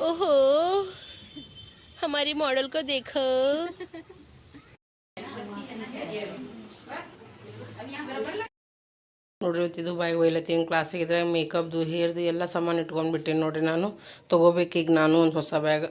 ओहो हमारी मॉडल को देखो ನೋಡ್ರಿ ಇವತ್ತಿದು ಬಾಯಿಗೆ ಒಯ್ಲತ್ತೀನಿ ಕ್ಲಾಸಿಗೆ ಇದ್ರಾಗ ಮೇಕಪ್ದು ಹೇರ್ದು ಎಲ್ಲ ಸಾಮಾನು ಇಟ್ಕೊಂಡ್ಬಿಟ್ಟೇನಿ ನೋಡ್ರಿ ನಾನು ತೊಗೋಬೇಕೀಗ ನಾನು ಒಂದು ಹೊಸ ಬ್ಯಾಗ್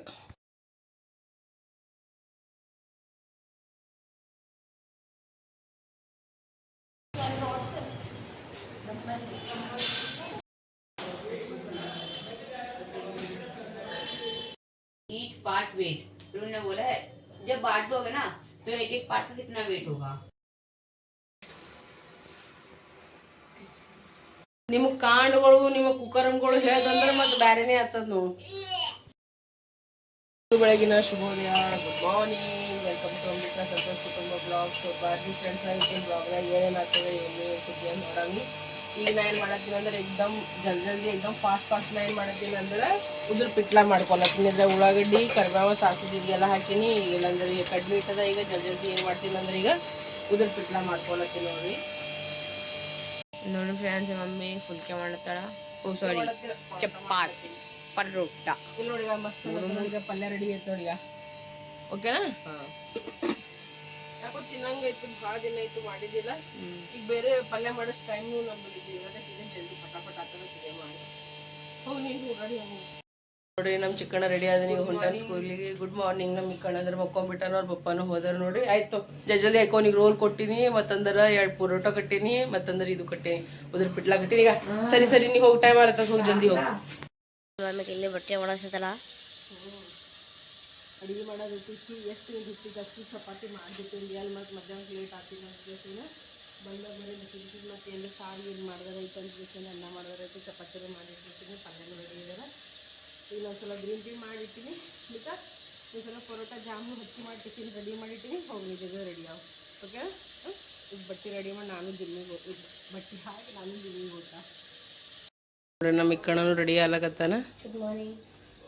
जब बांट दोगे ना तो एक एक पार्ट का कितना वेट होगा ನಿಮಗೆ ಕಾಂಡ್ಗಳು ನಿಮ್ಮ ಕುಕರಂಗಳು ಹೇಳ್ದಂದ್ರೆ ಮತ್ತೆ ಬ್ಯಾರೆನೇ ಆಗ್ತದ ನಾವು ಬೆಳಗಿನ ಶುಭೋದಯ good morning welcome to Ambika Santosh ಕುಟುಂಬ ಬ್ಲಾಗ್ ಸೊ ಬಾರ್ಬಿ ಫ್ರೆಂಡ್ಸ್ ಆಗಿದ್ದೀನಿ ಬ್ಲಾಗ್ನಾಗ ಏನೇನಾಗ್ತದೆ ಏನು ಸುದ್ದಿ ಅಂತ ನೋಡಂಗಿ ಈಗ ನಾ ಏನ್ ಮಾಡತ್ತೀನಿ ಅಂದ್ರೆ ಎಕ್ದಮ್ ಜಲ್ದಿ ಜಲ್ದಿ ಎಕ್ದಮ್ ಫಾಸ್ಟ್ ಫಾಸ್ಟ್ ನಾ ಏನ್ ಮಾಡತ್ತೀನಿ ಅಂದ್ರೆ ಉದ್ರ ಪಿಟ್ಲ ಮಾಡ್ಕೊಳತ್ತೀನಿ. ಇದ್ರೆ ಉಳ್ಳಾಗಡ್ಡಿ ಕರಿಬೇವ ಸಾಸಿವೆ ಇದೆಲ್ಲ ಎಲ್ಲ ಹಾಕಿನಿ ಇಲ್ಲಂದ್ರೆ ಈಗ ಕಡ್ಮೆ ಇಟ್ಟದ ಈಗ ಜಲ್ದಿ ಜಲ್ದಿ ಏನು ಮಾಡ್ತೀನಿ ಅಂದ್ರೆ ಈಗ ಉದ್ರ ಪಿಟ್ಲ ಮಾಡ್ಕೊಳತ್ತೀನಿ ನೋಡ್ರಿ ನೋಡಿ ಫ್ರೆಂಡ್ಸ್ ಮಮ್ಮಿ ಫುಲ್ಕೆ ಮಾಡತ್ತಾಳ ಓ ಸಾರಿ ಚಪಾತಿ ಪರೋಟ. ಇಲ್ಲಿ ನೋಡಿ ಮಸ್ತ್ ನೋಡಿ ಪಲ್ಯ ರೆಡಿ ಆಯ್ತು ನೋಡಿ ಓಕೆನಾ ಓಕೆನಾ ಯಾಕೋ ತಿನ್ನಂಗೈತು ಭಾಳ ದಿನ ಆಯ್ತು ಮಾಡಿದ್ದಿಲ್ಲ. ಈಗ ಬೇರೆ ಪಲ್ಯ ಮಾಡೋಷ್ಟು ಟೈಮ್ ನಮ್ಮ ಇದ್ದಿಲ್ಲ ಅದಕ್ಕೆ ಇದನ್ನ ಜಲ್ದಿ ಪಟಾಪಟ ಆತರ ತಿಂದೆ ಮಾಡಿ. ಹೋಗಿ ನೀನು ಹೋಗಿ. ನೋಡ್ರಿ ನಮ್ಮ ಚಿಕ್ಕಣ್ಣ ರೆಡಿ ಆದ ನೀವು ಹೊಂಟಾನ ಸ್ಕೂಲಿಗೆ ಗುಡ್ ಮಾರ್ನಿಂಗ್ ನಮ್ಮ ಇಕ್ಕಣ್ಣ ಅಂದ್ರೆ ಮಕ್ಕೊಂಬಿಟ್ಟಾನ ಅವ್ರ ಪಪ್ಪನೂ ಹೋದ್ರ ನೋಡ್ರಿ. ಆಯ್ತು ಜಜಲಿ ಜಲ್ದಿ ಹಾಕೋನಿಗೆ ರೋಲ್ ಕೊಟ್ಟಿನಿ ಮತ್ತಂದ್ರ ಎರಡು ಪುರೋಟ ಕಟ್ಟಿನಿ ಮತ್ತಂದ್ರ ಇದು ಕಟ್ಟಿ ಉದ್ರ ಪಿಟ್ಲಾ ಕಟ್ಟಿನಿ ಈಗ. ಸರಿ ಸರಿ ನೀವು ಹೋಗಿ ಟೈಮ್ ಆಗತ್ತ ಹೋಗಿ ಜಲ್ದಿ ಹೋಗಿ. ನಮಗೆ ಇಲ್ಲಿ ಬಟ್ಟೆ ಒಣಗಿಸತ್ತಲ್ಲ. ಅಡುಗೆ ಮಾಡೋದು ಇಟ್ಟಿತ್ತು ಎಷ್ಟು ಇಟ್ಟಿತ್ತು ಅಷ್ಟು ಚಪಾತಿ ಮಾಡಿಬಿಟ್ಟು ಅಲ್ಲಿ ಮತ್ತು ಮಧ್ಯಾಹ್ನಕ್ಕೆ ಲೇಟ್ ಆಗ್ತೀನಿ ಅಂತ ಕೇಳ್ತೀನಿ ಬಂದಾಗ ಬರೀ ಬಿಸಿ ಬಿಸಿ ಮತ್ತು ಎಲ್ಲ ಸಾರು ಏನು ಮಾಡಿದಾರೆ ಐತೆ ಅಂತ ಕೇಳ್ತೀನಿ ಅನ್ನ ಮಾಡಿದಾರೆ ಐತೆ ಚಪಾತಿನೂ ಮಾಡಿರ್ತೀನಿ ಪಲ್ಯನೂ ರೆಡಿ ಇದ್ದಾರೆ ಈಗ ಒಂದ್ಸಲ ಗ್ರೀನ್ ಟೀ ಮಾಡಿಟ್ಟಿನಿ. ಮತ್ತು ಒಂದ್ಸಲ ಪರೋಟ ಜಾಮೂನ್ ಹಚ್ಚಿ ಮಾಡಿ ಟಿಫಿನ್ ರೆಡಿ ಮಾಡಿಟ್ಟಿನಿ. ಹೋಗಿ ನಿಜದ ರೆಡಿ ಆಗ ಓಕೆ ಈಗ ಬಟ್ಟೆ ರೆಡಿ ಮಾಡಿ ನಾನು ಜಿಮ್ಮಿಗೆ ಹೋಗ್ತೀನಿ ಬಟ್ಟೆ ಹಾಕಿ ನಾನು ಜಿಮ್ಮಿಗೆ ಹೋಗ್ತಾ. ನಮ್ಮ ಇಕ್ಕಣ್ಣನು ready ಆಗ್ಲಕತ್ತಾನ? Good morning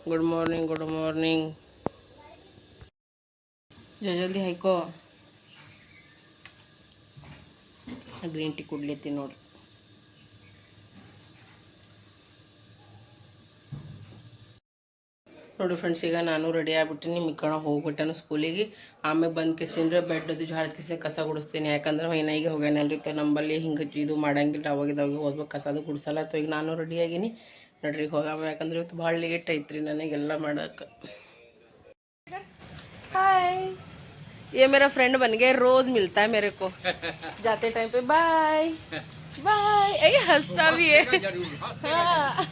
good morning good morning ಜಲ್ದಿ ಹಾಕೋ ಗ್ರೀನ್ ಟೀ ಕುಡ್ಲಿತ್ತೀನಿ ನೋಡ್ರಿ. ನೋಡಿ ಫ್ರೆಂಡ್ಸ್, ಈಗ ನಾನು ರೆಡಿ ಆಗ್ಬಿಟ್ಟಿನಿ ಮಿಕ್ಕಣ ಹೋಗ್ಬಿಟ್ಟನು ಸ್ಕೂಲಿಗೆ. ಆಮೇಲೆ ಬಂದು ಕಿಸಿಂದ್ರೆ ಬೆಡ್ ಅದು ಜಾಡ್ದ ಕಿಸಿ ಕಸ ಗುಡಿಸ್ತೀನಿ. ಯಾಕಂದ್ರೆ ಹೋಗ್ಯಾನ ಹೋಗ್ಯಾನಲ್ರಿ, ತ ನಂಬಲ್ಲಿ ಹಿಂಗೆ ಇದು ಮಾಡಂಗಿಲ್ಲ ಅವಾಗಿದ ಹೋದ್ಬೇಕು ಕಸ ಅದು ಗುಡಿಸಲ್ಲ. ಅಥವಾ ಈಗ ನಾನು ರೆಡಿ ಆಗೀನಿ. ನೋಡ್ರಿ ಹೋಗಾಮ, ಯಾಕಂದ್ರೆ ಇವತ್ತು ಭಾಳ ಲೇಟ್ ಐತ್ರಿ ನನಗೆಲ್ಲ ಮಾಡೋಕೆ. हाय ये मेरा फ्रेंड बन गया रोज मिलता है मेरे को। जाते टाइम पे बाय बाय ये हंसता भी है। हाँ।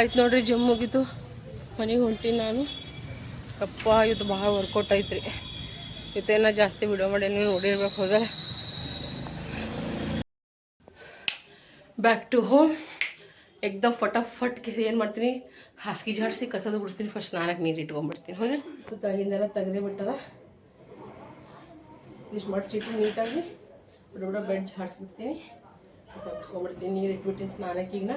ಆಯ್ತು ನೋಡ್ರಿ ಜಿಮ್ ಮುಗೀತು. ಮನೆಗೆ ಹೊಂಟೀನಿ ನಾನು. ಅಪ್ಪ, ಇವತ್ತು ಭಾಳ ವರ್ಕೌಟ್ ಐತ್ರಿ. ಇವತ್ತೇನ ಜಾಸ್ತಿ ವಿಡಿಯೋ ಮಾಡಿ ನೋಡಿರ್ಬೇಕು ಹೋದ್ರೆ. ಬ್ಯಾಕ್ ಟು ಹೋಮ್ ಎಕ್ದಮ್ ಫಟಾಫಟ್ ಏನು ಮಾಡ್ತೀನಿ, ಹಾಸಿಗೆ ಜಾಡಿಸಿ ಕಸದ ಗುಡಿಸ್ತೀನಿ ಫಸ್ಟ್ ಸ್ನಾನಕ್ಕೆ ನೀರು ಇಟ್ಕೊಂಡ್ಬಿಡ್ತೀನಿ ಹೌದು ತಗಿಂದೆಲ್ಲ ತೆಗೆದೇ ಬಿಟ್ಟದ. ಇಷ್ಟು ಮಡ್ಚಿಟ್ಟು ನೀಟಾಗಿ ಬಿಡ ಬೆಡ್ ಜಾಡಿಸ್ಬಿಡ್ತೀನಿ ಕಸ ಗುಡಿಸ್ಕೊಂಡ್ಬಿಡ್ತೀನಿ ನೀರು ಇಟ್ಬಿಟ್ಟಿನಿ ಸ್ನಾನಕ್ಕೆ ಈಗ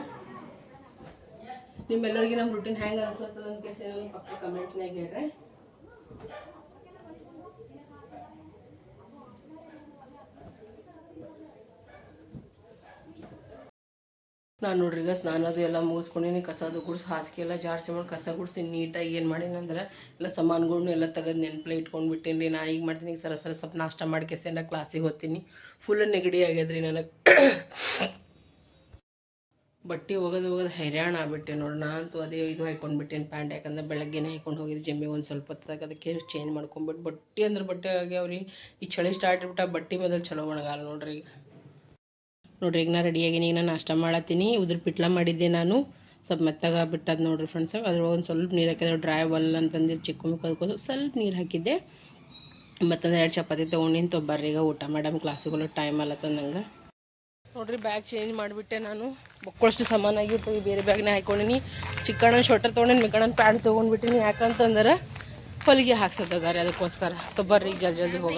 ನಿಮ್ಮೆಲ್ಲರಿಗೆ ನಮ್ಮ ರುಟೀನ್ ಹೆಂಗೆ ಅನಿಸ್ಲತ್ತದ ಅಂತ ಕೇಸ್ ಪಕ್ಕ ಕಮೆಂಟ್ನಾಗ ಹೇಳ್ರೆ. ನಾನು ನೋಡ್ರಿ ಈಗ ಸ್ನಾನದು ಎಲ್ಲ ಮುಗಿಸ್ಕೊಂಡಿನಿ ಕಸದು ಗುಡ್ಸಿ, ಹಾಸಿಗೆ ಎಲ್ಲ ಜಾರ್ಸಿ ಮಾಡಿ ಕಸ ಗುಡಿಸಿ ನೀಟಾಗಿ ಏನು ಮಾಡೀನಿ ಅಂದ್ರೆ ಎಲ್ಲ ಸಾಮಾನುಗಳ್ನು ಎಲ್ಲ ತೆಗೆದು ನೆನಪಲೆ ಇಟ್ಕೊಂಡು ಬಿಟ್ಟೀನಿ ರೀ ನಾ ಈಗ ಮಾಡ್ತೀನಿ, ಈಗ ಸರ ಸರ ಸ್ವಲ್ಪ ನಾಷ್ಟ ಮಾಡಿ ಕೆಸೆಲ್ಲ ಕ್ಲಾಸಿಗೆ ಹೋಗ್ತೀನಿ. ಫುಲ್ ನೆಗಡಿ ಆಗ್ಯದ್ರಿ ನನಗೆ. ಬಟ್ಟೆ ಒಗೆದು ಒಗೆದು ಹೈರಾಣ ಆಗ್ಬಿಟ್ಟೆ ನೋಡಿ. ನಾನಂತೂ ಅದೇ ಇದು ಹಾಕೊಂಡು ಬಿಟ್ಟೇನೆ ಪ್ಯಾಂಟ್ ಯಾಕಂದ್ರೆ ಬೆಳಗ್ಗೆನೇ ಹಾಕೊಂಡು ಹೋಗಿದ್ದು ಜಮ್ಮಿಗೆ ಒಂದು ಸ್ವಲ್ಪ ಹೊತ್ತಾಗ ಅದಕ್ಕೆ ಚೇಂಜ್ ಮಾಡ್ಕೊಂಬಿಟ್ಟು ಬಟ್ಟೆ ಅಂದ್ರೆ ಬಟ್ಟೆ ಆಗ್ಯಾವ್ರಿ ಈ ಚಳಿ ಸ್ಟಾರ್ಟ್ ಆಗಿಬಿಟ್ಟ ಬಟ್ಟೆ ಮೊದಲು ಚಲೋ ಒಣಗಾಲ ನೋಡ್ರಿ ಈಗ. ನೋಡ್ರಿ ಈಗ ನಾ ರೆಡಿಯಾಗಿ ಈಗ ನಾನು ನಾಷ್ಟ ಮಾಡತ್ತೀನಿ. ಉದ್ರ ಪಿಟ್ಲ ಮಾಡಿದ್ದೆ ನಾನು. ಸ್ವಲ್ಪ ಮೆತ್ತಗ ಬಿಟ್ಟದ ನೋಡ್ರಿ ಫ್ರೆಂಡ್ಸ್ ಅದ್ರೊಳಗೆ ಒಂದು ಸ್ವಲ್ಪ ನೀರು ಹಾಕಿದ್ರೆ ಡ್ರೈ ಬಲ್ ಅಂತಂದು ಚಿಕ್ಕ ಕದ್ಕೋದು ಸ್ವಲ್ಪ ನೀರು ಹಾಕಿದ್ದೆ. ಮತ್ತೊಂದು ಎರಡು ಚಪಾತಿ ತೊಗೊಂಡಿನಿ. ಈಗ ಊಟ. ಮಾಡಮ್ ಕ್ಲಾಸಿಗೆಲ್ಲ ಟೈಮ್ ಅಲ್ಲತ್ತಂದಂಗೆ ನೋಡ್ರಿ ಬ್ಯಾಗ್ ಚೇಂಜ್ ಮಾಡಿಬಿಟ್ಟೆ ನಾನು. ಮಕ್ಕಳಷ್ಟು ಸಮಾನಾಗಿಟ್ಟು ಈ ಬೇರೆ ಬ್ಯಾಗ್ನೇ ಹಾಕೊಂಡಿನಿ. ಚಿಕ್ಕಣ್ಣ ಶ್ವೆಟರ್ ತೊಗೊಂಡಿನಿ ಮಿಕ್ಕಣ್ಣ ಪ್ಯಾಂಟ್ ತೊಗೊಂಡ್ಬಿಟ್ಟಿನಿ. ಯಾಕಂತಂದ್ರೆ ಹೊಲಿಗೆ ಹಾಕ್ಸತ್ತದಾರೆ ಅದಕ್ಕೋಸ್ಕರ. ತೊಬ್ಬರ್ರಿ ಜಲ್ದಿ ಜಲ್ದಿ ಹೋಗ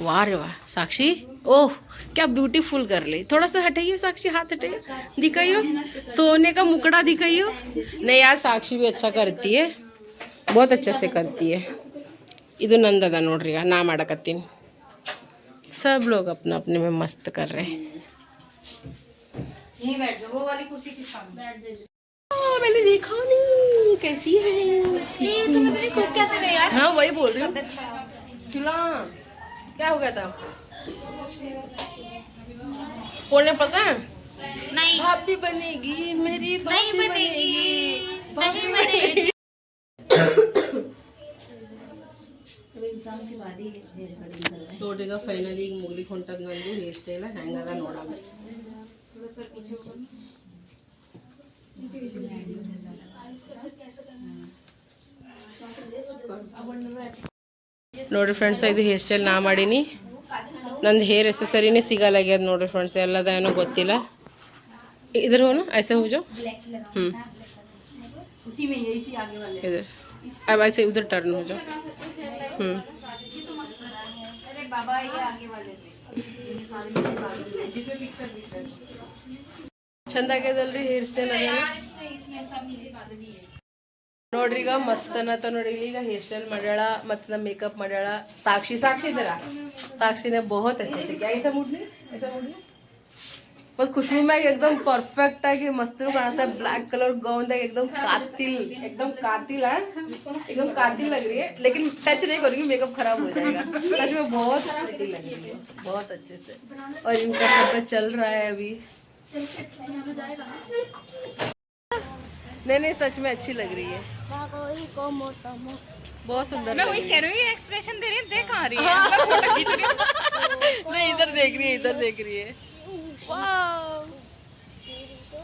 वाह रे वाह साक्षी ओह क्या ब्यूटीफुल कर ली थोड़ा सा हटाइए साक्षी हाथ हटाइए दिखाइयो सोने का मुकड़ा दिखाइयो नहीं यार साक्षी भी अच्छा करती है बहुत अच्छे से करती है ಇದು ನಂದದ ನೋಡ್ರಿ ಈಗ ನಾ ಮಾಡಕತ್ತೀನಿ सब लोग अपना अपने में मस्त कर रहे हैं यहीं बैठ जाओ वो वाली कुर्सी के सामने हाँ, मैंने देखा नहीं कैसी है ये तो मेरे सूट कैसे गए यार हाँ वही बोल रही हूँ चुला क्या हो गया था बोलने पता है नहीं भाभी बनेगी मेरी भाभी नहीं बनेगी भाभी नहीं बनेगी ನೋಡ್ರಿ ಈಗ ಫೈನಲಿ ಈಗ ಮುಗ್ಲಿಕ್ಕೆ ಹೊಂಟದ್ ನಂದು ಹೇರ್ ಸ್ಟೈಲ್ ಹೆಂಗದ ನೋಡಲ್ಲ नोड़ी फ्रेंड्स हेयर स्टैल ना माँ नंद हेर एक्ससरी सिगल नोड़ फ्रेंड्स एलू गलू ऐसे हूँ जो हम्म ऐसे उधर टर्न हो जो हम्म चंदा चंदल हेयर स्टैल नोड्री मस्त अनत नोड्री हेर स्टैल मा मत नम मेकअप मा साक्षी साक्षी दरा साक्षी ने बहुत अच्छे से क्या ऐसा मुडली ऐसा मुडली बस खुशबू में एकदम परफेक्ट है कि मस्त है ब्लैक कलर गाउन एकदम एकदम कातिल एकदम कातिल है एकदम कातिल लग रही है लेकिन टच नहीं करूँगी मेकअप खराब हो जाएगा सच में बहुत बहुत अच्छे से और इनका सब चल रहा है अभी नहीं नहीं सच में अच्छी लग रही है बहुत सुंदर लग रही है कह रही हूँ एक्सप्रेशन दे रही है देख आ रही है मैं फोटो खींच रही हूँ नहीं इधर देख रही है इधर देख रही है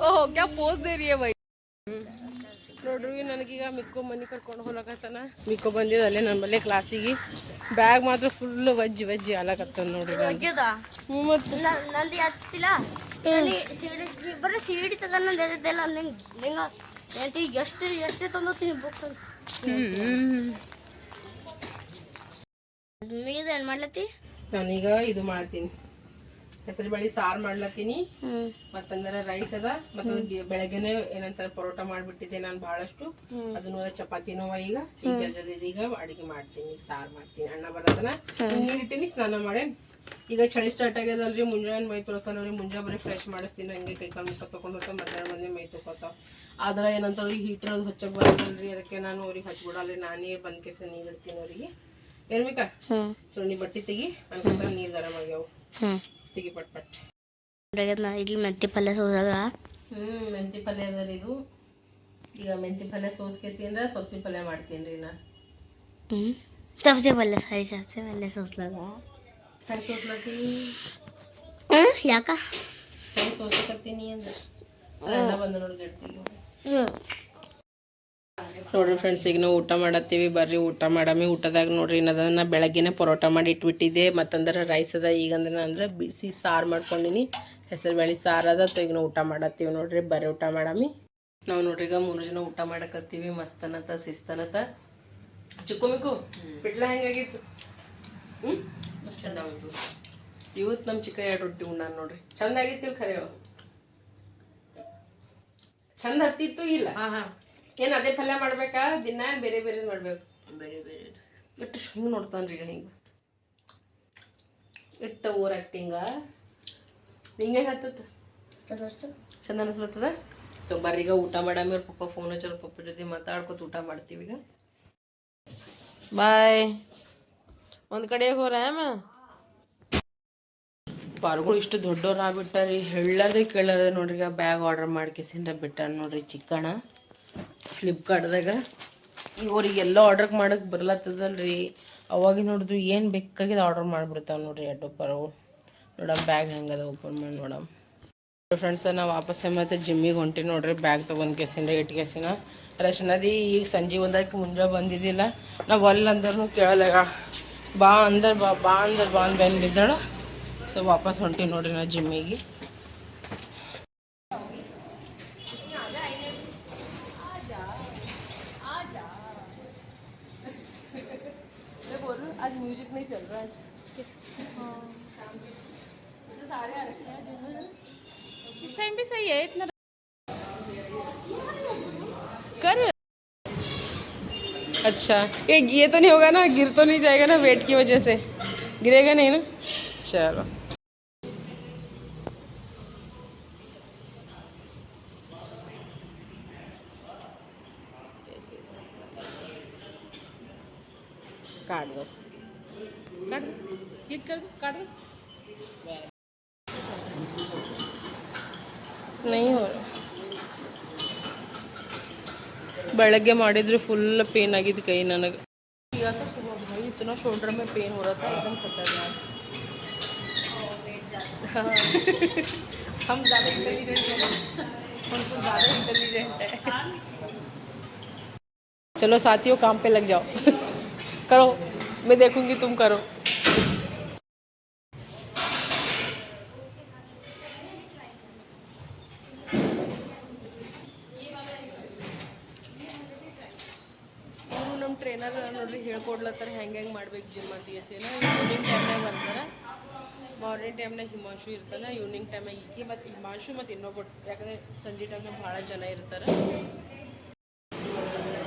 ओहो क्या पोज दे रही है भाई ನೋಡ್ರಿ ನನಗೀಗ ಮಿಕ್ಕೋ ಮನೆ ಕರ್ಕೊಂಡು ಹೋಗ್ಲಕತ್ತಾನ ಮಿಕ್ಕೋ ಬಂದಿದ್ದು ಅಲ್ಲೇ ನನ್ನ ಬಲ್ಲೆ ಕ್ಲಾಸಿಗೆ ಬ್ಯಾಗ್ ಮಾತ್ರ ಫುಲ್ ವಜ್ಜಿ ವಜ್ಜಿ ಆಲಕತ್ತಾನ ನೋಡ್ರಿ ನಂದು. ಹ್ಞೂ ಮತ್ತೆ ನಂದು ಹತ್ತಿಲ್ಲ ಸಿಡಿ ಬರೀ ಸಿಡಿ ತಗೊಂಡು ಏನಂತಿ ಎಷ್ಟು ಎಷ್ಟು ತಂದೋತೀನಿ ಬುಕ್ಸ್ ಮೀದು ಏನು ಮಾಡ್ಲತ್ತಿ? ನಾನೀಗ ಇದು ಮಾಡ್ತೀನಿ. ಹೆಸರು ಬೇಳೆ ಸಾರು ಮಾಡ್ಲತ್ತೀನಿ. ಮತ್ತಂದ್ರ ರೈಸ್ ಅದ. ಮತ್ತ ಬೆಳಗ್ಗೆನೆ ಏನಂತಾರ ಪರೋಟ ಮಾಡ್ಬಿಟ್ಟಿದ್ದೆ ನಾನು ಬಹಳಷ್ಟು ಅದನ್ನು ಚಪಾತಿನೂ ಈಗ. ಈಗ ಈಗ ಅಡಿಗೆ ಮಾಡ್ತೀನಿ ಸಾರ್ ಸಾರು ಮಾಡ್ತೀನಿ ಅಣ್ಣ ಬರತನ. ನೀರಿಟ್ಟಿನಿ ಸ್ನಾನ ಮಾಡೇನ್. ಈಗ ಚಳಿ ಸ್ಟಾರ್ಟ್ ಆಗ್ಯದಲ್ರಿ ಮುಂಜಾನೆ ಮೈ ತೊಳ್ಸಲ್ರಿ ಮುಂಜಾನೆ ಬರೀ ಫ್ರೆಶ್ ಮಾಡಿಸ್ತೀನಿ. ಹಂಗೆ ಕೈ ಕಾಲು ಮುಖ ತೊಗೊಂಡು ಹೋಗ್ತಾ ಮಧ್ಯಾಹ್ನ ಮಂದಿ ಮೈ ತೊಗೋತಾವ ಆದ್ರೆ ಏನಂತ ಅವ್ರಿಗೆ ಹೀಟರ್ ಅದು ಹಚ್ಚಕ್ ಬರಲ್ರಿ ಅದಕ್ಕೆ ನಾನು ಅವ್ರಿಗೆ ಹಚ್ಬಿಡಲ್ರಿ. ನಾನೇ ಬಂದ್ ಕೇಸ ನೀರು ಇಡ್ತೀನಿ ಅವ್ರಿಗೆ. ಏನ್ಬೇಕಾ ಚೊಣ್ಣಿ ಬಟ್ಟೆ ತೆಗಿ ಅನ್ಕೊಂತ ನೀರು ಗರಂ ಆಗ್ಯಾವ. ತೆಗಿ ಪಟ್ ಪಟ್ ಇಲ್ಲಿ ಮೆಂತಿ ಪಲ್ಯ ಸೋಸದ ಹ್ಮ್ ಮೆಂತಿ ಪಲ್ಯ ಅದ ರೀ ಇದು. ಈಗ ಮೆಂತಿ ಪಲ್ಯ ಸೋಸ್ಕೇಸಿ ಅಂದ್ರೆ ಸೊಪ್ಸಿ ಪಲ್ಯ ಮಾಡ್ತೀನಿ ರೀ ನಾ. ಹ್ಞೂ ಸಬ್ಜಿ ಪಲ್ಯ ಸಾರಿ ಸಬ್ಜಿ ಪಲ್ಯ ಸೋಸ್ಲದ? ಹೆಂಗೆ ಸೋಸ್ಲತ್ತೀನಿ ಹ್ಞೂ ಯಾಕ? ಹೆಂಗೆ ಸೋಸಕತ್ತೀನಿ ಅಂದ್ರೆ? ಬಂದ ನೋಡಿ ಹ್ಮ್. ಹ್ಞೂ ನೋಡ್ರಿ ಫ್ರೆಂಡ್ಸ್ ಈಗ ನಾವು ಊಟ ಮಾಡತ್ತೀವಿ. ಬರ್ರಿ, ಊಟ ಮಾಡಮಿ. ಊಟದಾಗ ನೋಡ್ರಿ ಏನದನ್ನ ಬೆಳಗ್ಗೆನೆ ಪರೋಟ ಮಾಡಿ ಇಟ್ಬಿಟ್ಟಿದ್ದೆ. ಮತ್ತಂದ್ರೆ ರೈಸ್ ಅದ. ಈಗಂದ್ರೆ ಅಂದ್ರೆ ಬಿಸಿ ಸಾರು ಮಾಡ್ಕೊಂಡಿನಿ. ಹೆಸರು ಬೇಳೆ ಸಾರು ಅದ. ಈಗ ನಾವು ಊಟ ಮಾಡತ್ತೀವಿ ನೋಡ್ರಿ. ಬರ್ರಿ, ಊಟ ಮಾಡಮಿ. ನಾವು ನೋಡ್ರಿ ಈಗ ಮೂರು ಜನ ಊಟ ಮಾಡಕತ್ತೀವಿ. ಮಸ್ತನತ, ಶಿಸ್ತನತ. ಚಿಕ್ಕು ಮಿಕ್ಕು ಹೆಂಗಾಗಿತ್ತು ಇವತ್ತು ನಮ್ಮ ಚಿಕ್ಕ ಎರಡು ರೊಟ್ಟಿ ಉಂಡಾನ ನೋಡ್ರಿ. ಚಂದ ಆಗಿತ್ತಿಲ್ ಖರೆ? ಚಂದ ಹತ್ತಿತ್ತು ಇಲ್ಲ? ಏನ್ ಅದೇ ಪಲ್ಯ ಮಾಡ್ಬೇಕಾ? ದಿನ ಬೇರೆ ಬೇರೆ ಮಾಡ್ಬೇಕು? ಬೇರೆ ಬೇರೆ ಎಷ್ಟು ಹಿಂಗೆ ನೋಡ್ತಾನ್ರಿ ಈಗ ಹಿಂಗೆ. ಇಟ್ಟ ಓರ್ ಆ್ಯಕ್ಟಿಂಗ ಹಿಂಗೇ? ಹತ್ತತ್ತ ಚಂದ ಅನಿಸ್ಲತ್ತದ? ಬರ್ರಿ ಈಗ ಊಟ ಮಾಡಾಮಿ ಅವ್ರ ಪಪ್ಪ ಫೋನ್ ಹಚ್ಚಾರ ಪಪ್ಪ ಜೊತೆ ಮಾತಾಡ್ಕೊತ ಊಟ ಮಾಡ್ತೀವಿ ಈಗ. ಬಾಯ್ ಒಂದು ಕಡೆ ಹೋರ ಪಾರ್ಗಳು ಇಷ್ಟು ದೊಡ್ಡವ್ರು ಆಗ್ಬಿಟ್ಟಾರಿ. ಹೇಳದೆ ಕೇಳಾರ್ದೆ ನೋಡ್ರಿ ಈಗ ಬ್ಯಾಗ್ ಆರ್ಡರ್ ಮಾಡ್ಕೇಸಿಂದ ಬಿಟ್ಟಾರ ನೋಡ್ರಿ ಚಿಕ್ಕಣ ಫ್ಲಿಪ್ಕಾರ್ಟ್ದಾಗ ಈಗ ಆರ್ಡ್ರ್ ಆರ್ಡರ್ ಮಾಡಕ್ಕೆ ಬರ್ಲತ್ತದಲ್ರಿ. ಅವಾಗ ನೋಡಿದು ಏನು ಬೇಕಾಗಿದೆ ಆರ್ಡರ್ ಮಾಡಿಬಿಡ್ತಾವೆ ನೋಡ್ರಿ ಎರಡು ಪರವು ನೋಡಮ್ ಬ್ಯಾಗ್ ಹೆಂಗದ ಓಪನ್ ಮಾಡಿ ನೋಡಮ್. ಫ್ರೆಂಡ್ಸ್ ನಾವು ವಾಪಸ್ ಮತ್ತೆ ಜಿಮ್ಮಿಗೆ ಹೊಂಟಿ ನೋಡ್ರಿ ಬ್ಯಾಗ್ ತೊಗೊಂಡು ಕೇಸಿಂದ ಇಟ್ಟು ಕೆಸಿನ ರಶ್ನದಿ ಈಗ ಸಂಜೆ ಒಂದಕ್ಕೆ ಮುಂಜೆ ಬಂದಿದ್ದಿಲ್ಲ. ನಾವು ಅಲ್ಲಿ ಅಂದ್ರೂ ಕೇಳಲಾಗ ಬಾ ಅಂದ್ರೆ ಬಾ ಬಾ ಅಂದ್ರೆ ಬಾ ಅಂದ್ ಬೆನ್ ಬಿದ್ದಾಳ. ಸೊ ವಾಪಸ್ ಹೊಂಟಿ ನೋಡ್ರಿ ನಾ ಜಿಮ್ಮಿಗೆ चल रहा आज। सारे आ रखे हैं जिम इस टाइम पे सही है इतना कर। अच्छा ये ये तो नहीं होगा ना गिर तो नहीं जाएगा ना वेट की वजह से। गिरेगा नहीं ना? चलो। काट दो। कर दो काट दो नहीं हो रहा ಬೆಳಗ್ಗೆ ಮಾಡಿದ್ರೆ ಫುಲ್ ಪೇನ್ ಆಗಿದ್ದು ಕೈ ನನಗೆ ಈಗ भाई इतना शोल्डर में पेन हो रहा था एकदम खतरनाक हाँ। हम ज़्यादा इंटेलिजेंट हैं हम तो ज़्यादा इंटेलिजेंट है चलो साथियों काम पे लग जाओ करो मैं देखूंगी तुम करो ಹೆಂಗೆ ಹೆಂಗೆ ಮಾಡ್ಬೇಕು ಜಿಮ್ ಅಂತ ಎಸಿನ ಈವ್ನಿಂಗ್ ಟೈಮ್ನಾಗ ಬರ್ತಾರೆ ಮಾರ್ನಿಂಗ್ ಟೈಮ್ನಾಗ ಹಿಮಾಂಶು ಇರ್ತಾನೆ ಈವ್ನಿಂಗ್ ಟೈಮ್ನಾಗ ಈಕಿ ಮತ್ತು ಹಿಮಾಂಶು ಮತ್ತು ಇನ್ನೊಬ್ಬ ಯಾಕಂದ್ರೆ ಸಂಜೆ ಟೈಮ್ನಾಗ ಭಾಳ ಜನ ಇರ್ತಾರೆ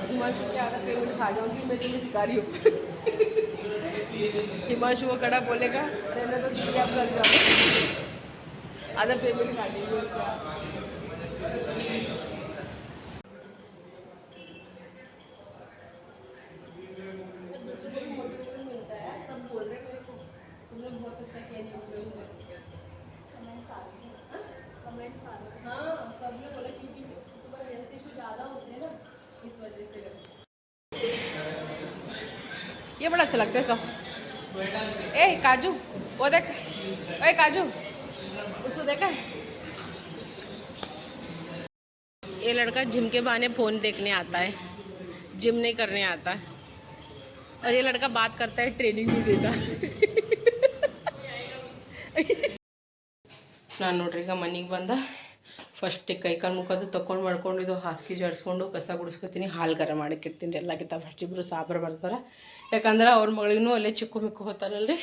हिमांशु के आधा पेमेंट खा जाऊंगी मैं तुम्हें सिखा रही हूँ हिमांशु वो कड़ा बोलेगा रहने तो सीधे आप कर जाओ आधा पेमेंट काटेंगे उसका अच्छा लगता है सब ए काजू वो देख ओए काजू उसको देखा है ये लड़का जिम के बहाने फ़ोन देखने आता है जिम नहीं करने आता है और ये लड़का बात करता है ट्रेनिंग नहीं देता ನಾನು ನೋಡ್ರಿ ಈಗ ಮನೆಗೆ ಬಂದ ಫಸ್ಟ್ ಕೈಕಾಲು ಮುಖದ್ದು ತೊಗೊಂಡು ಮಾಡ್ಕೊಂಡು ಇದು ಹಾಸಿಗೆ ಜಡಿಸ್ಕೊಂಡು ಕಸ ಗುಡಿಸ್ಕೊತೀನಿ, ಹಾಲು ಗರ ಮಾಡಿಕ್ಕಿರ್ತೀನಿ ಎಲ್ಲಕ್ಕಿಂತ ಫಸ್ಟ್ ಇಬ್ಬರು ಸಾಬ್ರು ಬರ್ತಾರೆ. ಯಾಕಂದ್ರೆ ಅವ್ರ ಮಗಳಿಗೂ ಅಲ್ಲೇ ಚಿಕ್ಕು ಮಿಕ್ಕು ಹೋಗ್ತಾರಲ್ರಿ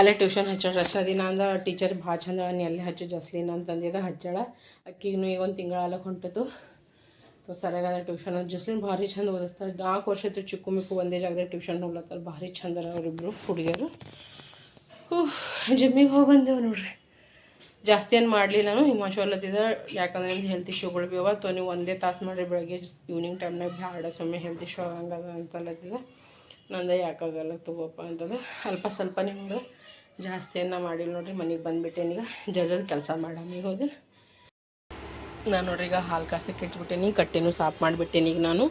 ಅಲ್ಲೇ ಟ್ಯೂಷನ್ ಹಚ್ಚಾಳ. ಅಷ್ಟ ದಿನ ಅಂದ್ರೆ ಟೀಚರ್ ಭಾಳ ಚಂದ ನೀ ಅಲ್ಲೇ ಹಚ್ಚು ಜಸ್ಲಿನ ಅಂತಂದಿದ್ದ ಹಚ್ಚಾಳ. ಅಕ್ಕಿಗೂ ಈಗ ಒಂದು ತಿಂಗಳ ಹೊಂಟದು ಸೊ ಸರಿಯಾದ ಟ್ಯೂಷನ್ ಜಸ್ಲಿನ್ ಭಾರಿ ಚಂದ ಓದಿಸ್ತಾರೆ ನಾಲ್ಕು ವರ್ಷದ ಚಿಕ್ಕು ಮಿಕ್ಕು ಒಂದೇ ಜಾಗದಲ್ಲಿ ಟ್ಯೂಷನ್ ಹೋಗ್ಲತ್ತಾರೆ ಭಾರಿ ಚಂದರ ಅವರಿಬ್ಬರು ಹುಡುಗಿಯರು. ಹ್ಞೂ ಜಿಮ್ಮಿಗೆ ಹೋಗಿ ಬಂದೆವು ನೋಡ್ರಿ. ಜಾಸ್ತಿ ಏನು ಮಾಡಲಿಲ್ಲ ನಾನು ಹಿಮಾಂಶು ಅಲ್ಲದಿದ್ದ ಯಾಕಂದ್ರೆ ನಿಮ್ಮ ಹೆಲ್ತ್ ಇಶ್ಯೂಗಳು ಭೀ ಅವ, ತೊ ನೀವು ಒಂದೇ ತಾಸು ಮಾಡಿರಿ ಬೆಳಗ್ಗೆ ಈವ್ನಿಂಗ್ ಟೈಮ್ನಾಗ ಬ್ಯಾಡ ಸುಮ್ಮನೆ ಹೆಲ್ತ್ ಇಶ್ಯೂ ಆಗಂಗದ ಅಂತಲತ್ತಿದ ನಂದು ಯಾಕಾಗಲ್ಲ ತಗೋಪ್ಪ ಅಂತದ ಅಲ್ಪ ಸ್ವಲ್ಪ ನಿಮ್ಗೆ ಜಾಸ್ತಿ ಏನು ಮಾಡಿಲ್ಲ ನೋಡ್ರಿ, ಮನೆಗೆ ಬಂದುಬಿಟ್ಟೇನೀಗ ಜಜದ ಕೆಲಸ ಈಗ ಹೋದ್ರೆ ನಾನು ನೋಡ್ರಿ ಈಗ ಹಾಲು ಕಾಸಕ್ಕೆ ಇಟ್ಬಿಟ್ಟೇನಿ ಕಟ್ಟಿನೂ ಸಾಫ್ ಮಾಡಿಬಿಟ್ಟೇನಿ ಈಗ ನಾನು.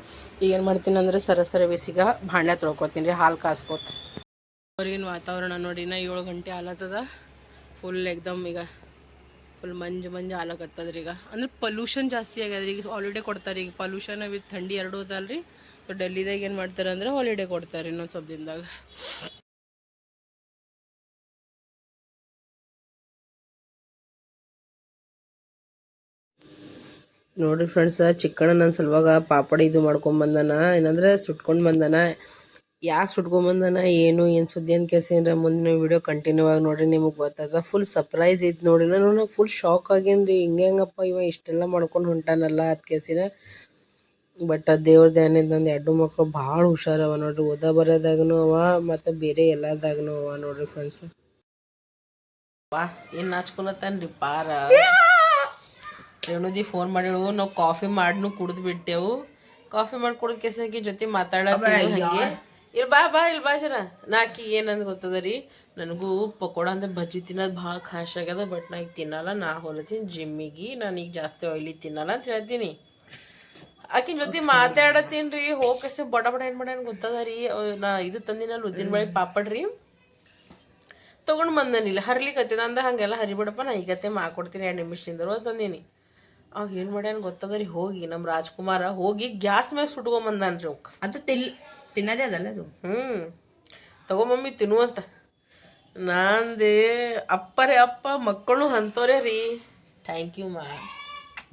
ಈಗ ಏನು ಮಾಡ್ತೀನಿ ಅಂದರೆ ಸರಸರ ಸರ ಬೇಸಿಗ ಭಾಂಡೆ ತೊಳ್ಕೊತೀನಿ ರೀ ಹಾಲು ಕಾಸ್ಕೋತ. ಹೊರಗಿನ ವಾತಾವರಣ ನೋಡಿ ನಾ ಏಳು ಗಂಟೆ ಆಲತ್ತದ ಫುಲ್ ಎಕ್ದಮ್ ಈಗ. ಫುಲ್ ಮಂಜು ಮಂಜು ಆಲಕತ್ತದ್ರಿ ಈಗ ಅಂದ್ರೆ ಪೊಲ್ಯೂಷನ್ ಜಾಸ್ತಿ ಆಗ್ಯದ್ರಿ ಈಗ ಹಾಲಿಡೇ ಕೊಡ್ತಾರೆ ಈಗ ಪೊಲ್ಯೂಷನ್ ವಿತ್ ಥಂಡಿ ಎರಡು ಅದಲ್ರಿ ಸೊ ಡೆಲ್ಲಿದಾಗ ಏನು ಮಾಡ್ತಾರೆ ಅಂದ್ರೆ ಹಾಲಿಡೇ ಕೊಡ್ತಾರೆ ಇನ್ನೊಂದು ಸ್ವಲ್ಪ ದಿನದಾಗ. ನೋಡ್ರಿ ಫ್ರೆಂಡ್ಸ್ ಚಿಕ್ಕಣ್ಣ ನನ್ನ ಸಲುವಾಗ ಪಾಪಡ ಇದು ಮಾಡ್ಕೊಂಬಂದಾನ ಏನಂದ್ರೆ ಸುಟ್ಕೊಂಡು ಬಂದಾನ. ಯಾಕೆ ಸುಟ್ಕೊಂಬಂದಾನ ಏನು ಏನು ಸುದ್ದಿ ಅಂತ ಕೇಸಿಂದ್ರೆ ಮುಂದಿನ ವಿಡಿಯೋ ಕಂಟಿನ್ಯೂ ಆಗಿ ನೋಡ್ರಿ ನಿಮಗೆ ಗೊತ್ತದ. ಫುಲ್ ಸರ್ಪ್ರೈಸ್ ಇತ್ತು ನೋಡಿ ನಾನು ಫುಲ್ ಶಾಕ್ ಆಗೇನ್ರಿ. ಹಿಂಗೆ ಹೆಂಗಪ್ಪ ಇವ ಇಷ್ಟೆಲ್ಲ ಮಾಡ್ಕೊಂಡು ಹೊಂಟಾನಲ್ಲ ಅದು ಕೇಸಿನ ಬಟ್ ಆ ದೇವ್ರ ಧ್ಯಾನದಿಂದ ಒಂದು ಎರಡು ಮಕ್ಕಳು ಭಾಳ ಹುಷಾರವ ನೋಡ್ರಿ. ಓದ ಬರೋದಾಗನು ಅವ ಮತ್ತು ಬೇರೆ ಎಲ್ಲದಾಗನು ಅವ ನೋಡ್ರಿ ಫ್ರೆಂಡ್ಸ್ ವಾ ಏನು ನಾಚ್ಕೊಳತ್ತಾನ್ರಿ ಪಾರ. ರೇಣುಜಿ ಫೋನ್ ಮಾಡಿಳು ನಾವು ಕಾಫಿ ಮಾಡ್ನು ಕುಡಿದ್ಬಿಟ್ಟೆವು ಕಾಫಿ ಮಾಡಿ ಕುಡಿದ ಕೆಸಗಿ ಜೊತೆ ಮಾತಾಡತ್ತೀವಿ ಹಂಗೆ? ಇಲ್ಲಿ ಬಾ ಬಾ ಇಲ್ಲಿ ಬಾ ಜನ. ನಾಕಿ ಏನಂದ್ ಗೊತ್ತದ ರೀ? ನನಗೂ ಪಕೋಡ ಅಂದ್ರೆ ಬಜ್ಜಿ ತಿನ್ನೋದು ಭಾಳ ಖಾಶ್ ಆಗ್ಯದ ಬಟ್ ನಾ ಈಗ ತಿನ್ನಲ್ಲ, ನಾ ಹೊಲತೀನಿ ಜಿಮ್ಮಿಗೆ ನಾನು ಈಗ ಜಾಸ್ತಿ ಆಯ್ಲಿ ತಿನ್ನಲ್ಲ ಅಂತ ಹೇಳ್ತೀನಿ. ಆಕಿನ ಜೊತೆ ಮಾತಾಡತ್ತೀನಿ ರೀ ಬಡ ಬಡ ಏನು ಮಾಡ್ಯಾನ ಗೊತ್ತದ ರೀ? ನಾ ಇದು ತಂದಿನಲ್ಲ, ಉದ್ದಿನ ಬಳಿ ಪಾಪಡ್ರಿ ತೊಗೊಂಡು ಬಂದನಿಲ್ಲ ಹರ್ಲಿಕತ್ತದ ಅಂದ ಹಂಗೆಲ್ಲ ಹರಿಬಿಡಪ್ಪ, ನಾ ಈಗತ್ತೆ ಮಾಡ್ಕೊಡ್ತೀನಿ, ಎರಡು ನಿಮಿಷದಿಂದ ತಂದೀನಿ. ಅವ್ ಏನು ಮಾಡ್ಯಾನ ಗೊತ್ತದ ರೀ? ಹೋಗಿ ನಮ್ಮ ರಾಜ್ಕುಮಾರ ಹೋಗಿ ಗ್ಯಾಸ್ ಮ್ಯಾಗ ಸುಟ್ಕೊಂಬಂದನ್ರಿ ಅವ್ಕೆ. ಅದು ತಿಲ್ ತಿನ್ನದೇ ಅದಲ್ಲ ಅದು? ಹ್ಞೂ ತಗೋ ಮಮ್ಮಿ ತಿನ್ನುವಂತ ನಾಂದೆ ಅಪ್ಪರೇ ಅಪ್ಪ ಮಕ್ಕಳು ಅಂತವ್ರೆ ರೀ. ಥ್ಯಾಂಕ್ ಯು ಮಾ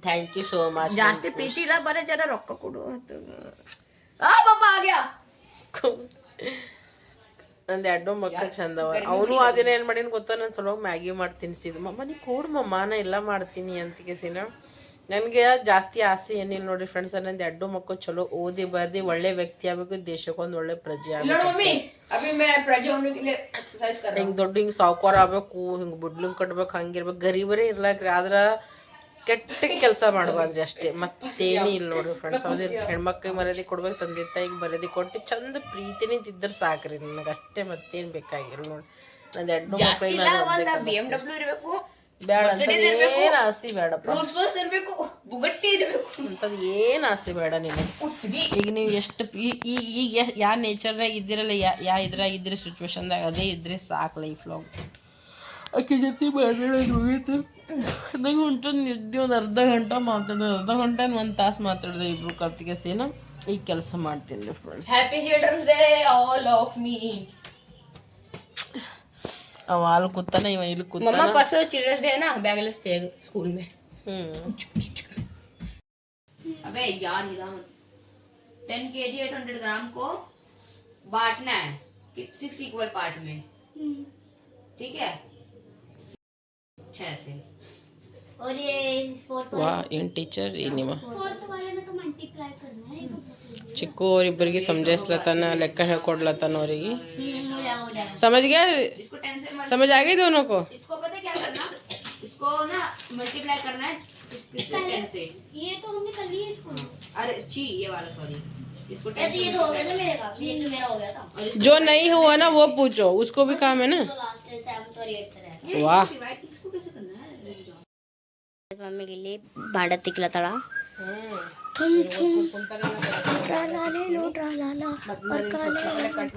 ಥ್ಯಾಂಕ್ ಯು ಸೋ ಮಚ್ ಜಾಸ್ತಿ ಪ್ರೀತಿ ಇಲ್ಲ ಬರೋ ಜನ ರೊಕ್ಕ ಕೊಡು ಅಂತ. ಆ ಬಾಬಾ ಆಗ್ಯಾ? ನಂದು ಎರಡು ಮಕ್ಕಳು ಚಂದವ. ಅವನು ಆ ದಿನ ಏನು ಮಾಡೀನಿ ಗೊತ್ತಾ? ನಾನು ಸ್ವಲ್ಪ ಮ್ಯಾಗಿ ಮಾಡಿ ತಿನ್ಸಿದ್ದು ಮಮ್ಮ ನೀ ಕೊಡು ಮಮ್ಮ ನಾ ಎಲ್ಲ ಮಾಡ್ತೀನಿ ಅಂತ ಕೇಸಿನ ನನಗೆ ಜಾಸ್ತಿ ಆಸೆ ಏನಿಲ್ಲ ನೋಡ್ರಿ ಫ್ರೆಂಡ್ಸ್ ನಂದು ಎರಡು ಮಕ್ಕಳು ಚಲೋ ಓದಿ ಬರ್ದಿ ಒಳ್ಳೆ ವ್ಯಕ್ತಿ ಆಗಬೇಕು ದೇಶಕ್ಕೊಂದು ಒಳ್ಳೆ ಪ್ರಜೆ ಆಗಬೇಕು. ಹಿಂಗೆ ದೊಡ್ಡ ಹಿಂಗೆ ಸಾವುಕಾರ ಆಗ್ಬೇಕು ಹಿಂಗೆ ಬುಡ್ಲಿಂಗ್ ಕಟ್ಬೇಕು ಹಂಗಿರ್ಬೇಕು ಗರೀಬರೇ ಇರ್ಲಾಕ್ರಿ ಆದ್ರೆ ಕೆಟ್ಟ ಕೆಲಸ ಮಾಡಬಾರ್ದು ಅಷ್ಟೇ. ಮತ್ತೇನು ಇಲ್ಲ ನೋಡ್ರಿ ಫ್ರೆಂಡ್ಸ್ ಅವ್ರ ಹೆಣ್ಮಕ್ಳಿಗೆ ಮರ್ಯಾದೆ ಕೊಡ್ಬೇಕು ತಂದೆ ತಾಯಿಗೆ ಮರ್ಯಾದೆ ಕೊಟ್ಟು ಚಂದ ಪ್ರೀತಿನಿಂದ ಇದ್ದರೆ ಸಾಕ್ರಿ. ನನಗೆ ಅಷ್ಟೇ ಮತ್ತೇನು ಬೇಕಾಗಿಲ್ಲ ನೋಡಿ ನಂದು ಎರಡು ಮಕ್ಕಳಿಗೆ ಬಿ ಎಂ ಡಬ್ಲ್ಯೂ ಇರಬೇಕು. ಬೇಡ ಏನ್ ಆಸೆ ಬೇಡಪ್ಪ ಬುಗಟ್ಟಿ ಬೇಡ ನೀನು ಈಗ ನೀವು ಎಷ್ಟು ಈಗ ಈಗ ಯಾವ ನೇಚರ್ ಇದ್ದಿರಲ್ಲ ಯಾ ಇದ್ರೆ ಸಿಚುವೇಶನ್ ಸಿಚುವೇಶನ್ದಾಗ ಅದೇ ಇದ್ರೆ ಸಾಕು ಲೈಫ್ ಲಾಂಗ್ ಅಕ್ಕಿ ಜೊತೆ ಮಾತಾಡೋದು ನಂಗೆ ಉಂಟು ನಿದ್ದೆ ಒಂದು ಅರ್ಧ ಗಂಟೆ ಮಾತಾಡೋದು. ಅರ್ಧ ಗಂಟೆ ಒಂದು ತಾಸು ಮಾತಾಡ್ದೆ ಇಬ್ರು ಕರ್ತಿಗೆ ಸೇನ. ಈಗ ಕೆಲಸ ಮಾಡ್ತೀನಿ friends happy children's day all of me वाल कुत्ता नहीं वही कुत्ता मम्मा परसों चिल्ड्रंस डे है ना बैगलेस डे स्कूल में। हम्म। अबे यार हिला मत। टेन के जी एट हंड्रेड ग्राम को बांटना है सिक्स इक्वल पार्ट में। ठीक है? छह से। और ये फोर्थ वाह इन टीचर इनिमा फोर्थ वाले में तो मल्टीप्लाई करना है तो चिक्कू और इब्बरिगे समझाइಸ್ಲತಾನ ಲೆಕ್ಕ ಹೇಳ್ಕೊಡ್ಲತಾನ ಅವರಿಗೆ हो समझ गया? इसको टेन से समझ आ गई दोनों को? इसको पता है क्या करना? इसको ना मल्टीप्लाई करना है टेन से। ये तो हमने कर लिया इसको। अरे छी ये वाला सॉरी। इसको ये तो तो हो गया था मेरे का ये तो मेरा हो गया था। जो नहीं हुआ ना वो पूछो। उसको भी काम है ना? तो वाह। डिवाइड इसको कैसे करना है? मम्मी के लिए भाड़ा तिकला तड़ा। ಕಟ್ ಕಟ್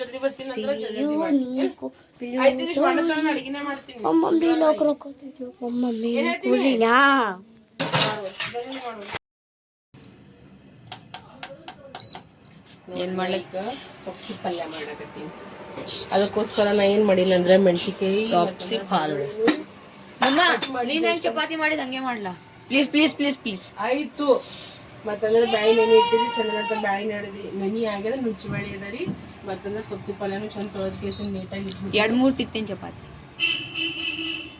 ಜಲ್ದಿ ಜಲ್ದಿ ಮಾಡ್ತೀನಿ. ಲೋಕ ಏನ್ ಮಾಡ್ಲಿಕ್ಕೆ? ಸೊಪ್ಪು ಪಲ್ಯ ಮಾಡಕತ್ತೀನಿ. ಅದಕ್ಕೋಸ್ಕರ ನಾ ಏನ್ ಮಾಡೀನಿ ಅಂದ್ರೆ ಮೆಣಸಿಕಾಯಿ ಸೊಪ್ಸಿ ಹಾಲು ಮಮ್ಮ ನೀನ್ ಹೆಂಗ್ ಚಪಾತಿ ಮಾಡಿದ ಹಂಗೆ ಮಾಡ್ಲಾ ಪ್ಲೀಸ್ ಪ್ಲೀಸ್ ಪ್ಲೀಸ್ ಪ್ಲೀಸ್ ಆಯ್ತು ಮತ್ತಂದ್ರೆ ಬ್ಯಾಳಿ ನೆನೆ ಇಟ್ಟಿರಿ ಚಂದ ಬ್ಯಾಳಿ ನಡೆದಿ ನೆನಿ ಆಗ್ಯದ ನುಚ್ಚಿ ಬೇಳೆ ಅದ ರೀ ಮತ್ತಂದ್ರೆ ಸೊಪ್ಸಿ ಪಲ್ಯನೂ ಚಂದ ತೊಳೆದ್ ಕೇಸ ನೀಟಾಗಿ ಇಟ್ಬಿಟ್ಟು ಎರಡ್ ಮೂರ್ ತಿಂತೀನಿ ಚಪಾತಿ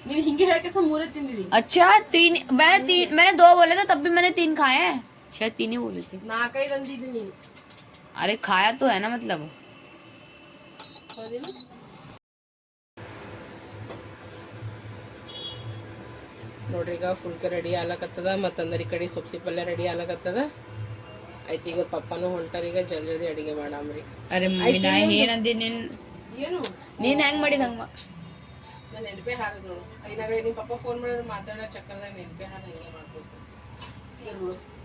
ನೀನ್ ಹಿಂಗೆ ಹೇಳಕೆಸ ಮೂರೇ ತಿಂದಿದಿ अच्छा तीन मैंने तीन मैंने दो बोले थे तब भी मैंने तीन खाए हैं शायद तीन ही बोले थे ನಾಲ್ಕೈದು ಅಂದಿದ್ದೀನಿ ನೀನು अरे खाया तो है ना मतलब করে ನೋಡ್ರಿ ಈಗ ಫುಲ್ಕೆ ರೆಡಿ ಆಗ್ಲಕತ್ತದ ಮತ್ತು ಅಂದರಿ ಕಡೆ ಸೊಪ್ಸಿ ಪಲ್ಯ ರೆಡಿ ಆಗ್ಲಕತ್ತದ. ಐತಿ ಈಗ ಪಪ್ಪನೂ ಹೊಂಟಾರ ಈಗ ಜಲ್ದಿ ಜಲ್ದಿ ಅಡಿಗೆ ಮಾಡಾಮ್ರಿ. ಅರೆ ಏನಂದಿ ನಿನ್ನ ಏನು? ನೀನ್ ಹೆಂಗ್ ಮಾಡಿದ ಹಂಗ ನಾನು ನೆನಪೆ ಹಾರದ್ ನೋಡು. ಏನಾರ ನಿಮ್ಮ ಪಪ್ಪ ಫೋನ್ ಮಾಡಿದ್ರೆ ಮಾತಾಡೋ ಚಕ್ಕರ್ದಾಗ ನೆನಪೆ ಹಾರ ಹಂಗೆ ಮಾಡ್ಬೇಕು.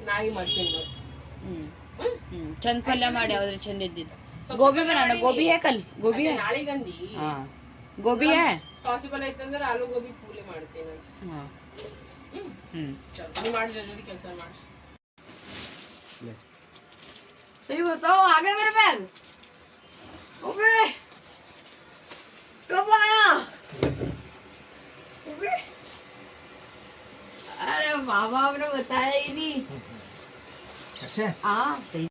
ನಾಯಿ ಮಾಡ್ತೀನಿ ಮತ್ತೆ ಹ್ಞೂ ಚಂದ ಪಲ್ಯ ಮಾಡಿ ಅವ್ರಿ ಚಂದ ಇದ್ದಿದ್ದು ಗೋಬಿ ಬನಾನ ಗೋಬಿ ಹೇ ಕಲ್ ಗೋಬಿ ಹೇ ನಾಳಿಗಂದಿ ಹಾ ಗೋಬಿ ಹೇ ಪಾಸಿಬಲ್ ಐತಂದ್ರೆ ಆಲೂ ಗೋಬಿ ಪೂರಿ ಮಾಡ್ತೀನಿ ಅಂತ ಹಾ ಹ್ಮ್ ಹ್ಮ್ ಚಲೋ ನೀವು ಮಾಡಿ ಜಲ್ದಿ ಕೆಲಸ ಮಾಡಿ सही बताओ आ गया मेरा बैग ओबे कब आया ओबे अरे बाबा आपने बताया ही नहीं अच्छा हाँ सही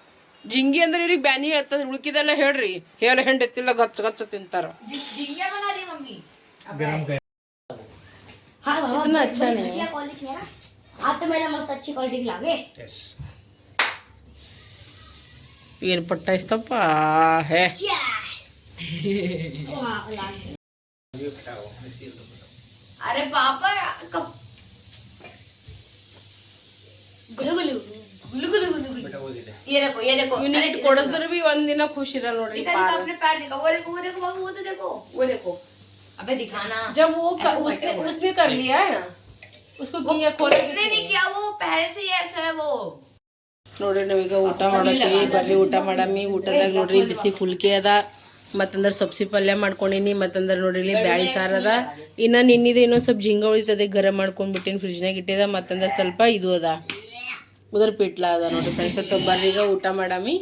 ಜಿಂಗಿ ಅಂದ್ರೆ ಇವ್ರಿಗೆ ಬ್ಯಾನಿ ಹೇಳ್ತದ ಉಳ್ಕಿದೆಲ್ಲ ಹೇಳ್ರಿ ಹೇಳ ಹೆಂಡತಿಲ್ಲ ಗಚ್ಚ ಗಚ್ಚ ತಿಂತಾರ झींगे बना रही मम्मी गरम कर हाँ बाबा इतना अच्छा नहीं बढ़िया क्वालिटी है ना आप तो मैंने मस्त अच्छी क्वालिटी की लागे यस ಏನ್ ಪಟ್ಟ ಇಸ್ತಪ್ಪ ಹೇ अरे पापा कब गुलू गुलू गुलू गुलू गुलू गुलू ये देखो ये देखो ಇವ್ನಿಗೆ ಇಟ್ಟು ಕೊಡಿಸಿದ್ರೆ ಬಿ ಒಂದಿನ ಖುಷಿ ಇರಲ್ಲ ನೋಡ್ರಿ दिखा दिखा अपने पैर दिखा वो देखो वो देखो बाबू वो तो देखो वो देखो अबे दिखाना जब वो कर, उसने उसने कर लिया है ना उसको किया खोले उसने नहीं किया वो पहले से ही ऐसा है वो ನೋಡ್ರಿ ನಾವೀಗ ಊಟ ಮಾಡತ್ತೀವಿ ಬರ್ರಿ ಊಟ ಮಾಡಮ್ಮಿ ಊಟದಾಗ ನೋಡ್ರಿ ಬಿಸಿ ಫುಲ್ಕಿ ಅದ ಮತ್ತಂದ್ರ ಸಬ್ಸಿ ಪಲ್ಯ ಮಾಡ್ಕೊಂಡಿನಿ ಮತ್ತಂದ್ರ ನೋಡ್ರಿ ಇಲ್ಲಿ ಬ್ಯಾಳಿ ಸಾರ್ ಅದ ಇನ್ನ ನಿನ್ನಿದೆ ಇನ್ನೊಂದ್ ಸ್ವಲ್ಪ ಜಿಂಗ ಉಳಿತದೆ ಗರಂ ಮಾಡ್ಕೊಂಡ್ ಬಿಟ್ಟಿನಿ ಫ್ರಿಜ್ನಾಗ ಇಟ್ಟಿದ ಮತ್ತಂದ್ರ ಸ್ವಲ್ಪ ಇದು ಅದ ಉದರ್ ಪಿಟ್ಲ ಅದ ನೋಡ್ರಿ ಫ್ರೆಂಡ್ಸ್ ಈಗ ಊಟ ಮಾಡಾಮಿ.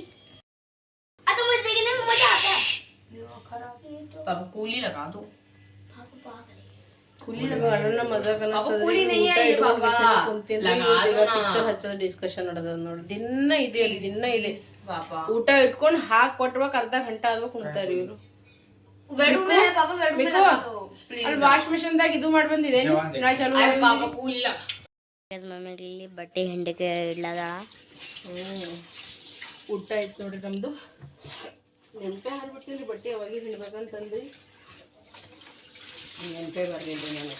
ಪಾಪ ಕೂಲಿ ಲಗಾ दो ಕೂಲಿ ಲಗಾಡೋಣ ಮಜಾ ಪಿಕ್ಚರ್ ಡಿಸ್ಕಷನ್ ನಡೆದ ನೋಡಿ ದಿನ ಇದೆ ಇಲ್ಲಿ ದಿನ ಇಲ್ಲಿ ಊಟ ಇಟ್ಕೊಂಡು ಹಾಕಿ ಕೊಟ್ಬೇಕು ಅರ್ಧ ಗಂಟೆ ಆದ್ಬೇಕು ಕುಂತಾರ ಇವರು. ವಾಶ್ ಮಿಷನ್ದಾಗ ಇದು ಮಾಡಿ ಬಂದಿದೆ ಪಾಪ ಕೂಲಿಲ್ಲ ಮಮ್ಮಿಗೆ ಇಲ್ಲಿ ಬಟ್ಟೆ ಹಿಂಡಕ್ಕೆ ಇಡ್ಲದ ಊಟ ಆಯ್ತು ನೋಡ್ರಿ ನಮ್ದು. ನೆನಪೇ ಹಾರ್ಬಿಟ್ಟಿಲ್ಲ ಬಟ್ಟೆ ಅವಾಗ ಹಿಂಡ್ಬೇಕಂತಂದು ನೆನಪೆ ಬರಲಿಲ್ಲ ನಾನು